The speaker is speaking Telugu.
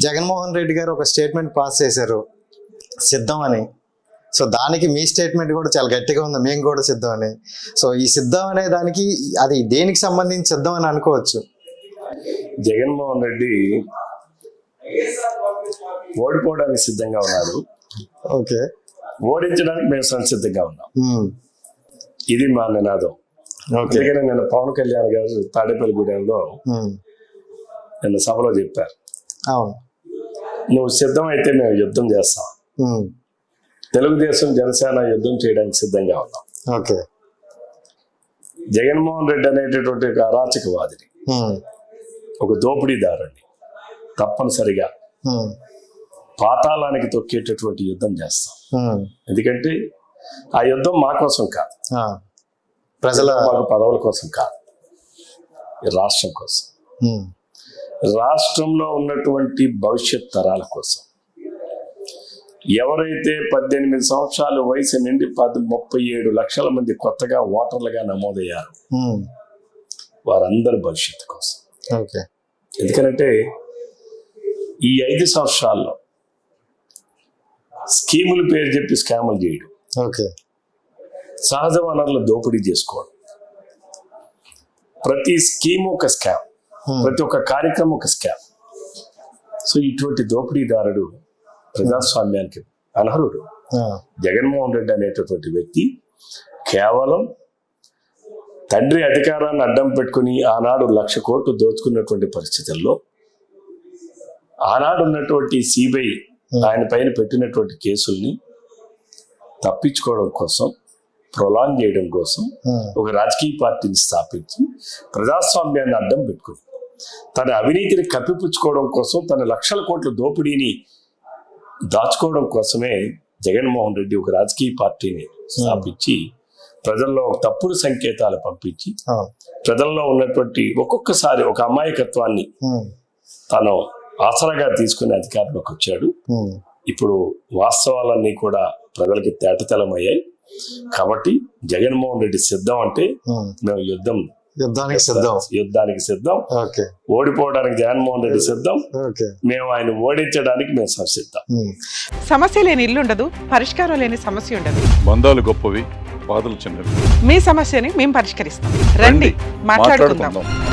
జగన్మోహన్ రెడ్డి గారు ఒక స్టేట్మెంట్ పాస్ చేశారు. సిద్ధం అని. సో దానికి మీ స్టేట్మెంట్ కూడా చాలా గట్టిగా ఉంది. మేము కూడా సిద్ధం అని. సో ఈ సిద్ధం అనే దానికి అది దేనికి సంబంధించి సిద్ధం అని అనుకోవచ్చు? జగన్మోహన్ రెడ్డి ఓడిపోవడానికి సిద్ధంగా ఉన్నాడు. ఓకే. ఓడించడానికి మేము సంసిద్ధంగా ఉన్నాం. ఇది మా నినాదం. ఓకే. అందుకని నిన్న పవన్ కళ్యాణ్ గారు తాడేపల్లిగూడెంలో ఉమ్. నిన్న సభలో చెప్పారు. అవును. నువ్వు సిద్ధమైతే మేము యుద్ధం చేస్తాం. తెలుగుదేశం జనసేన యుద్ధం చేయడానికి సిద్ధంగా ఉన్నాం ఓకే జగన్మోహన్ రెడ్డి అనేటటువంటి ఒక అరాచకవాదిని. ఒక దోపిడీదారుని తప్పనిసరిగా. పాతాళానికి తొక్కేటటువంటి యుద్ధం చేస్తాం. ఎందుకంటే ఆ యుద్ధం మా కోసం కాదు. ప్రజల పదవుల కోసం కాదు రాష్ట్రం కోసం. రాష్ట్రంలో ఉన్నటువంటి భవిష్యత్ తరాల కోసం. ఎవరైతే పద్దెనిమిది సంవత్సరాల వయసు నుండి పది ముప్పై ఏడు లక్షల మంది కొత్తగా ఓటర్లుగా నమోదయ్యారు. వారందరి భవిష్యత్తు కోసం. ఓకే. ఎందుకంటే ఈ ఐదు సంవత్సరాల్లో స్కీముల పేరు చెప్పి స్కాములు చేయడం. ఓకే. సహజ వనరుల దోపిడీ చేసుకోవడం. ప్రతి స్కీమ్ ఒక స్కామ్. ప్రతి ఒక్క కార్యక్రమం ఒక స్కామ్ సో ఇటువంటి దోపిడీదారుడు ప్రజాస్వామ్యానికి అనర్హుడు ఆ. జగన్మోహన్ రెడ్డి అనేటటువంటి వ్యక్తి కేవలం తండ్రి అధికారాన్ని అడ్డం పెట్టుకుని ఆనాడు లక్ష కోట్లు దోచుకున్నటువంటి పరిస్థితుల్లో ఆనాడు ఉన్నటువంటి సిబిఐ ఆయన పైన పెట్టినటువంటి కేసుల్ని తప్పించుకోవడం కోసం ప్రొలాంగ్ చేయడం కోసం. ఒక రాజకీయ పార్టీని స్థాపించి ప్రజాస్వామ్యాన్ని అడ్డం పెట్టుకుని తన అవినీతిని కప్పిపుచ్చుకోవడం కోసం తన లక్షల కోట్ల దోపిడీని దాచుకోవడం కోసమే జగన్మోహన్ రెడ్డి ఒక రాజకీయ పార్టీని స్థాపించి ప్రజల్లో ఒక తప్పుడు సంకేతాలు పంపించి. ప్రజల్లో ఉన్నటువంటి ఒక్కొక్కసారి ఒక అమాయకత్వాన్ని. తను ఆసరాగా తీసుకుని అధికారంలోకి వచ్చాడు. ఇప్పుడు వాస్తవాలన్నీ కూడా ప్రజలకి తేటతెలమయ్యాయి కాబట్టి జగన్మోహన్ రెడ్డి సిద్ధం అంటే. మేము యుద్ధం యుద్ధానికి సిద్ధం. యుద్ధానికి సిద్ధం. ఓకే. ఓడిపోవడానికి జగన్మోహన్ రెడ్డి సిద్ధం. ఓకే. మేము ఆయన ఓడించడానికి మేము సంసిద్ధం. సమస్య లేని ఇల్లు ఉండదు పరిష్కారం లేని సమస్య ఉండదు. బంధాలు గొప్పవి బాధలు చిన్నవి. మీ సమస్యని మేము పరిష్కరిస్తాం. రండి మాట్లాడుకుందాం.